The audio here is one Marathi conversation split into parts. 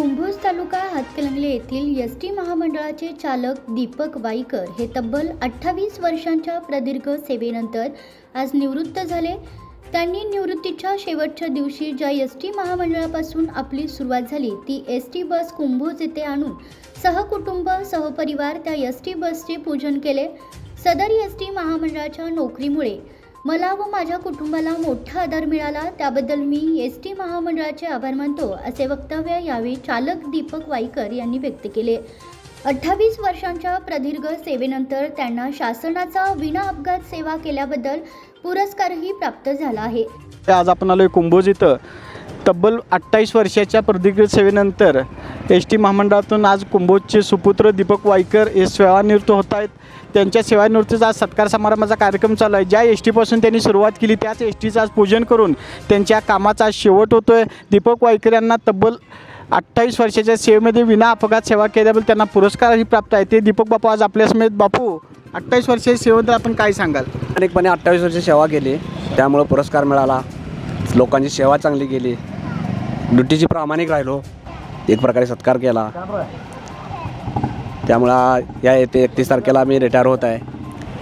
कुंभोज तालुका हातकलंगले येथील एस टी महामंडळाचे चालक दीपक वाईकर हे तब्बल अठ्ठावीस वर्षांच्या प्रदीर्घ सेवेनंतर आज निवृत्त झाले. त्यांनी निवृत्तीच्या शेवटच्या दिवशी ज्या एस टी महामंडळापासून आपली सुरुवात झाली ती एस टी बस कुंभोज येथे आणून सहकुटुंब सहपरिवार त्या एस टी बसचे पूजन केले. सदर एस टी महामंडळाच्या नोकरीमुळे मला व माझ्या कुटुंबाला मोठा आधार मिळाला त्याबद्दल मी एस टी महामंडळाचे आभार मानतो असे वक्तव्य यावेळी चालक दीपक वाईकर यांनी व्यक्त केले. अठ्ठावीस वर्षांच्या प्रदीर्घ सेवेनंतर त्यांना शासनाचा विना अपघात सेवा केल्याबद्दल पुरस्कारही प्राप्त झाला आहे. आज आपण आलोय आहे कुंभोज इथं. तब्बल अठ्ठावीस वर्षाच्या प्रदीर्घ सेवेनंतर एस टी महामंडळातून आज कुंभोजचे सुपुत्र दीपक वाईकर हे सेवानिवृत्त होत आहेत. त्यांच्या सेवानिवृत्तीचा आज सत्कार समारंभाचा कार्यक्रम चालू आहे. ज्या एस टीपासून त्यांनी सुरुवात केली त्याच एस टीचं आज पूजन करून त्यांच्या कामाचा आज शेवट होतो आहे दीपक वाईकर यांना तब्बल अठ्ठावीस वर्षाच्या सेवेमध्ये विना अपघात सेवा केल्याबद्दल त्यांना पुरस्कारही प्राप्त आहे. ते दीपक बापू आज आपल्यासमेत बापू अठ्ठावीस वर्षाच्या सेवेबद्दल आपण काय सांगाल? अनेकपणे अठ्ठावीस वर्ष सेवा केली. त्यामुळं पुरस्कार मिळाला. लोकांची सेवा चांगली केली. ड्युटीची प्रामाणिक राहिलो. एक प्रकारे सत्कार केला. त्यामुळं या येते एकतीस तारखेला मी रिटायर होत आहे.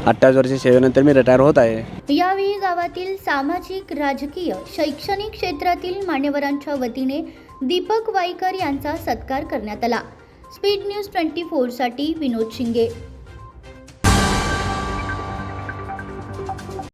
अठ्ठावीस वर्ष सेवेनंतर मी रिटायर होत आहे. यावेळी गावातील सामाजिक राजकीय शैक्षणिक क्षेत्रातील मान्यवरांच्या वतीने दीपक वाईकर यांचा सत्कार करण्यात आला. स्पीड न्यूज ट्वेंटी फोरसाठी विनोद शिंगे.